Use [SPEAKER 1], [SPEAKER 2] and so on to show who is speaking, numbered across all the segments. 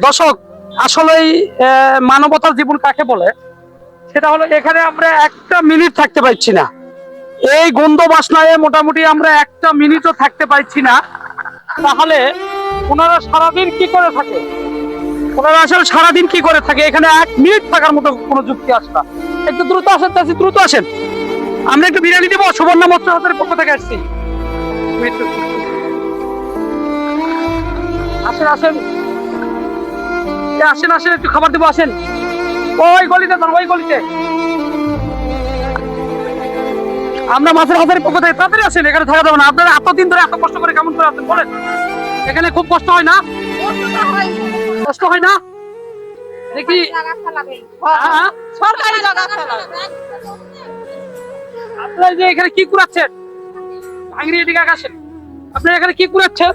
[SPEAKER 1] দর্শক আসলেই আহ, মানবতার জীবন কাকে বলে? সেটা হলো এখানে আমরা একটা মিনিট থাকতে পারছি না। এই গন্ধ বাসনায় মোটামুটি আমরা একটা মিনিটও থাকতে পারছি না। তাহলে ওনারা সারাদিন কি করে থাকে? ওনারা আসলে সারাদিন কি করে থাকে? এখানে এক মিনিট থাকার মতো কোনো যুক্তি আসে না। একটু দ্রুত আসেন, চাচি, দ্রুত আসেন। আমরা একটু বিরিয়ানি দিব, সুবর্ণ মৎস্য হাতের পক্ষ থেকে আসছি। আসেন আসেন। আসেন আসেন, একটু খাবার দিব, আসেন। ওই গলিতে দাঁড়ান ওই গলিতে। আমরা মাছের হাজারের পক্ষ থেকে তাড়াতাড়ি আসেন, এখানে থাকা যাবে না। আপনারা এতদিন ধরে এত কষ্ট করে কেমন করে আছেন, বলেন। এখানে খুব কষ্ট হয় না? কষ্ট হয় না? দেখি। হ্যাঁ?
[SPEAKER 2] সরকারি জায়গা
[SPEAKER 1] আপনারা যে এখানে কি কুড়াচ্ছেন? ভাঙড়ি এদিকে আসেন আপনারা এখানে কি কুড়াচ্ছেন?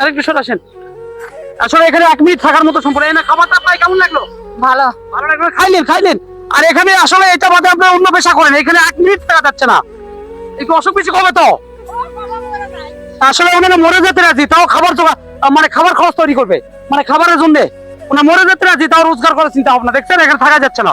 [SPEAKER 1] আরেকটু সরে আসেন। আসলে এখানে এক মিনিট থাকার মতো সম্পর্ক। এই না খাবারটা পাই কেমন লাগল?
[SPEAKER 2] ভালো।
[SPEAKER 1] ভালো লাগল। খাইলেন খাইলেন। আর এখানে আসলে এটা বাদে আপনারা অন্য পেশা করেন। এখানে এক মিনিট থাকা যাচ্ছে না। একটু অসুখ বিসুখ হবে তো? আসলে ওনারা মরে যেতে রাজি তাও খাবার জোগা মানে খাবার খরচ তৈরি করবে। মানে খাবারের জন্য। মরে যেতে রাজি তাও রোজগার করার চিন্তা ভাবনা। দেখছেন? এখানে থাকা যাচ্ছে না।